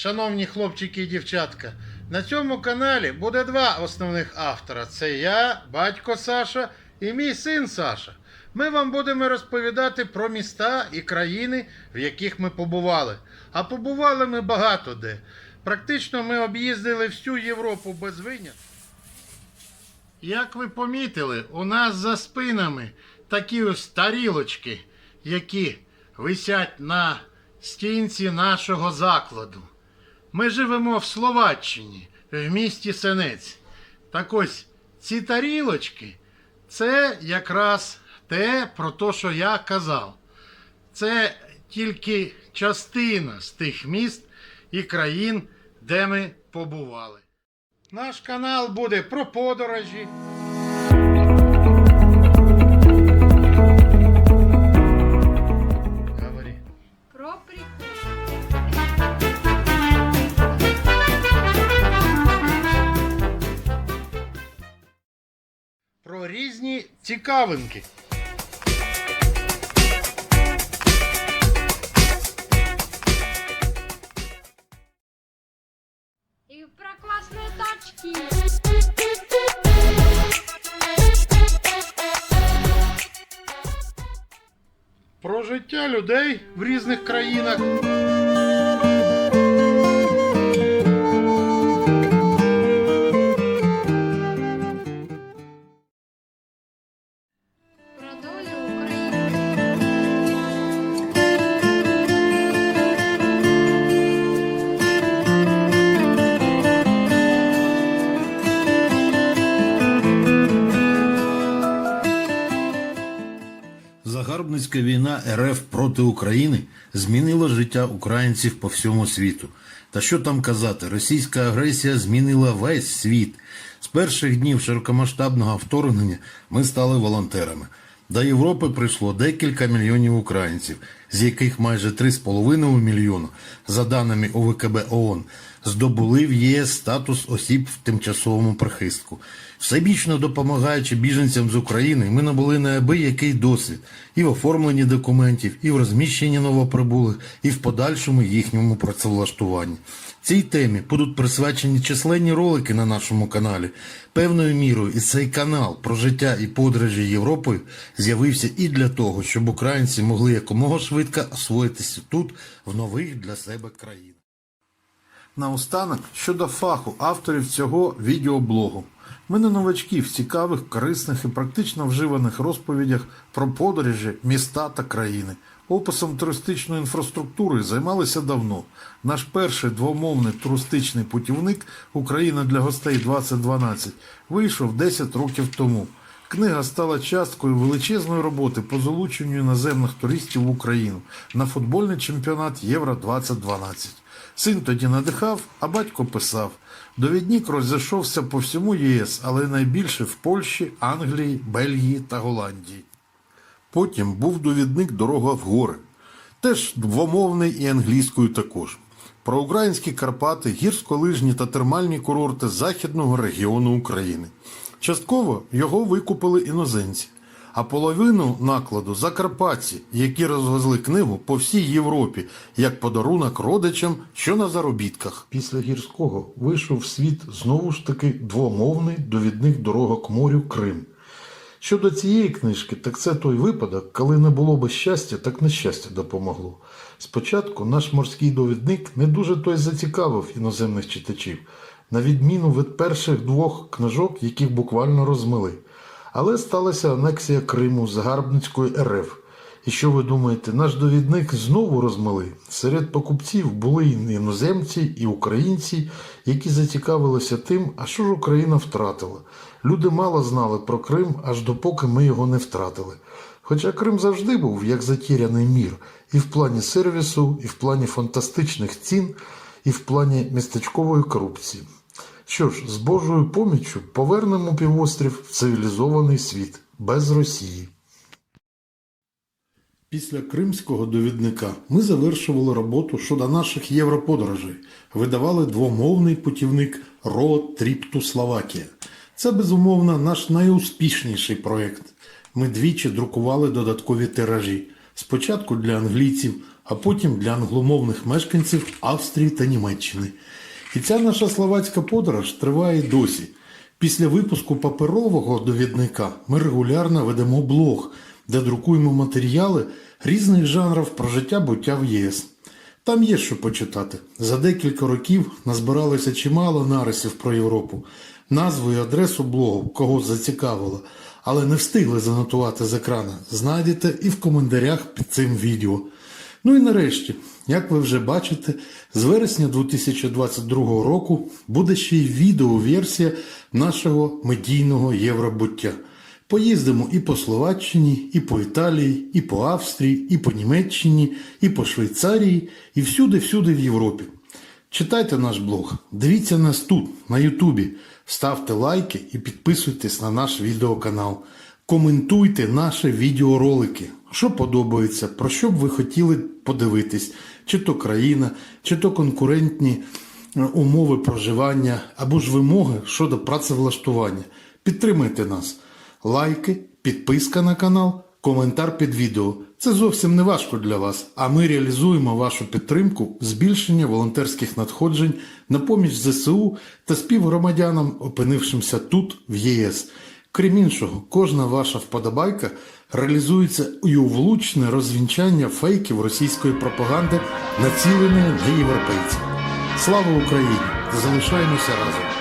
шановні хлопчики і дівчатка, на цьому каналі буде два основних автора: це я, батько Саша і мій син Саша. Ми вам будемо розповідати про міста і країни, в яких ми побували. А побували ми багато де. Практично ми об'їздили всю Європу без винятку. Як ви помітили, у нас за спинами такі ось тарілочки, які висять на стінці нашого закладу. Ми живемо в Словаччині, в місті Сенець. Так ось ці тарілочки це якраз те, про те, що я казав. Це тільки частина з тих міст і країн, де ми побували. Наш канал буде про подорожі. Цікавинки. И про классные тачки. Про життя людей в різних країнах. Війна РФ проти України змінила життя українців по всьому світу. Та що там казати, російська агресія змінила весь світ. З перших днів широкомасштабного вторгнення ми стали волонтерами. До Європи прийшло декілька мільйонів українців, з яких майже 3,5 мільйону, за даними ОВКБ ООН, здобули в ЄС статус осіб в тимчасовому прихистку. Всебічно допомагаючи біженцям з України, ми набули неабиякий досвід і в оформленні документів, і в розміщенні новоприбулих, і в подальшому їхньому працевлаштуванні. Цій темі будуть присвячені численні ролики на нашому каналі. Певною мірою і цей канал про життя і подорожі Європою з'явився і для того, щоб українці могли якомога швидко освоїтися тут, в нових для себе країнах. Наостанок щодо фаху авторів цього відеоблогу. Ми не новачки в цікавих, корисних і практично вживаних розповідях про подорожі, міста та країни. Описом туристичної інфраструктури займалися давно. Наш перший двомовний туристичний путівник Україна для гостей 2012 вийшов 10 років тому. Книга стала часткою величезної роботи по залученню іноземних туристів в Україну на футбольний чемпіонат Євро 2012. Син тоді надихав, а батько писав. Довідник розійшовся по всьому ЄС, але найбільше в Польщі, Англії, Бельгії та Голландії. Потім був довідник Дорога в гори, теж двомовний і англійською також. Про українські Карпати, гірськолижні та термальні курорти західного регіону України. Частково його викупили іноземці, а половину накладу закарпатці, які розвезли книгу по всій Європі як подарунок родичам, що на заробітках. Після гірського вийшов в світ знову ж таки двомовний довідник Дорога к морю Крим. Щодо цієї книжки, так це той випадок, коли не було би щастя, так нещастя допомогло. Спочатку наш морський довідник не дуже той зацікавив іноземних читачів, на відміну від перших двох книжок, яких буквально розмили. Але сталася анексія Криму загарбницької РФ. І що ви думаєте, наш довідник знову розмили? Серед покупців були і іноземці, і українці, які зацікавилися тим, а що ж Україна втратила. Люди мало знали про Крим, аж допоки ми його не втратили. Хоча Крим завжди був як затіряний мір, і в плані сервісу, і в плані фантастичних цін, і в плані містечкової корупції. Що ж, з Божою поміччю повернемо півострів в цивілізований світ без Росії. Після кримського довідника ми завершували роботу щодо наших європодорожей, видавали двомовний путівник Trip to Словакія. Це безумовно наш найуспішніший проєкт. Ми двічі друкували додаткові тиражі. Спочатку для англійців, а потім для англомовних мешканців Австрії та Німеччини. І ця наша словацька подорож триває досі. Після випуску паперового довідника ми регулярно ведемо блог, де друкуємо матеріали різних жанрів про життя буття в ЄС. Там є що почитати. За декілька років назбиралося чимало нарисів про Європу, назву і адресу блогу, кого зацікавило, але не встигли занотувати з екрана. Знайдете і в коментарях під цим відео. Ну і нарешті, як ви вже бачите, з вересня 2022 року буде ще й відеоверсія нашого медійного євробуття. Поїздимо і по Словаччині, і по Італії, і по Австрії, і по Німеччині, і по Швейцарії, і всюди-всюди в Європі. Читайте наш блог, дивіться нас тут, на Ютубі, ставте лайки і підписуйтесь на наш відеоканал. Коментуйте наші відеоролики, що подобається, про що б ви хотіли подивитись, чи то країна, чи то конкурентні е, умови проживання або ж вимоги щодо працевлаштування. Підтримайте нас. Лайки, підписка на канал, коментар під відео. Це зовсім не важко для вас, а ми реалізуємо вашу підтримку, збільшення волонтерських надходжень на поміч ЗСУ та співгромадянам, опинившимся тут, в ЄС. Крім іншого, кожна ваша вподобайка реалізується і у влучне розвінчання фейків російської пропаганди, націленої на європейців. Слава Україні! Залишаємося разом!